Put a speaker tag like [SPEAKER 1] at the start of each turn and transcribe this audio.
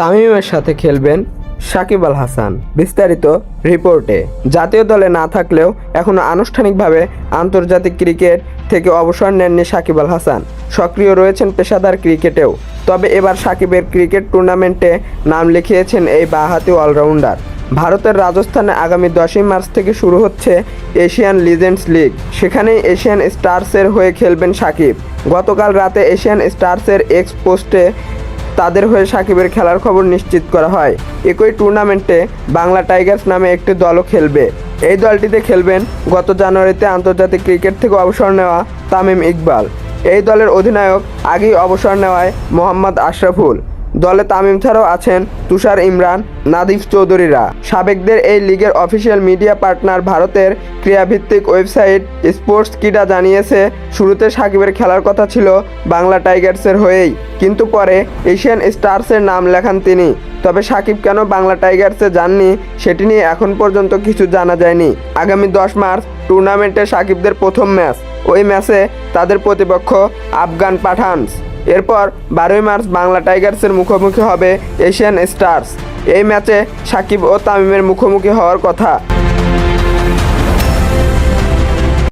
[SPEAKER 1] তামিমের সাথে খেলবেন সাকিব আল হাসান। বিস্তারিত রিপোর্টে। জাতীয় দলে না থাকলেও এখনও আনুষ্ঠানিকভাবে আন্তর্জাতিক ক্রিকেট থেকে অবসর নেননি সাকিব আল হাসান। সক্রিয় রয়েছেন পেশাদার ক্রিকেটেও। তবে এবার সাকিবের ক্রিকেট টুর্নামেন্টে নাম লিখিয়েছেন এই বাঁহাতি অলরাউন্ডার। ভারতের রাজস্থানে আগামী দশই মার্চ থেকে শুরু হচ্ছে এশিয়ান লিজেন্ডস লিগ। সেখানেই এশিয়ান স্টারসের হয়ে খেলবেন সাকিব। গতকাল রাতে এশিয়ান স্টারসের এক্স পোস্টে তাদের হয়ে সাকিবের খেলার খবর নিশ্চিত করা হয়। একই টুর্নামেন্টে বাংলা টাইগার্স নামে একটি দলও খেলবে। এই দলটিতে খেলবেন গত জানুয়ারিতে আন্তর্জাতিক ক্রিকেট থেকে অবসর নেওয়া তামিম ইকবাল। এই দলের অধিনায়ক আগেই অবসর নেওয়ায় মোহাম্মদ আশরাফুল। দলে তামিম ছাড়াও আছেন তুষার ইমরান, নাদিফ চৌধুরীরা। সাবেকদের এই লিগের অফিসিয়াল মিডিয়া পার্টনার ভারতের ক্রীড়াভিত্তিক ওয়েবসাইট স্পোর্টস কিডা জানিয়েছে, শুরুতে সাকিবের খেলার কথা ছিল বাংলা টাইগার্সের হয়েই, কিন্তু পরে এশিয়ান স্টারসের নাম লেখান তিনি। তবে সাকিব কেন বাংলা টাইগার্সে যাননি, সেটি নিয়ে এখন পর্যন্ত কিছু জানা যায়নি। আগামী দশ মার্চ টুর্নামেন্টে সাকিবদের প্রথম ম্যাচ। ওই ম্যাচে তাদের প্রতিপক্ষ আফগান পাঠানস। এরপর বারোই মার্চ বাংলা টাইগার্সের মুখোমুখি হবে এশিয়ান স্টার্স। এই ম্যাচে সাকিব ও তামিমের মুখোমুখি হওয়ার কথা।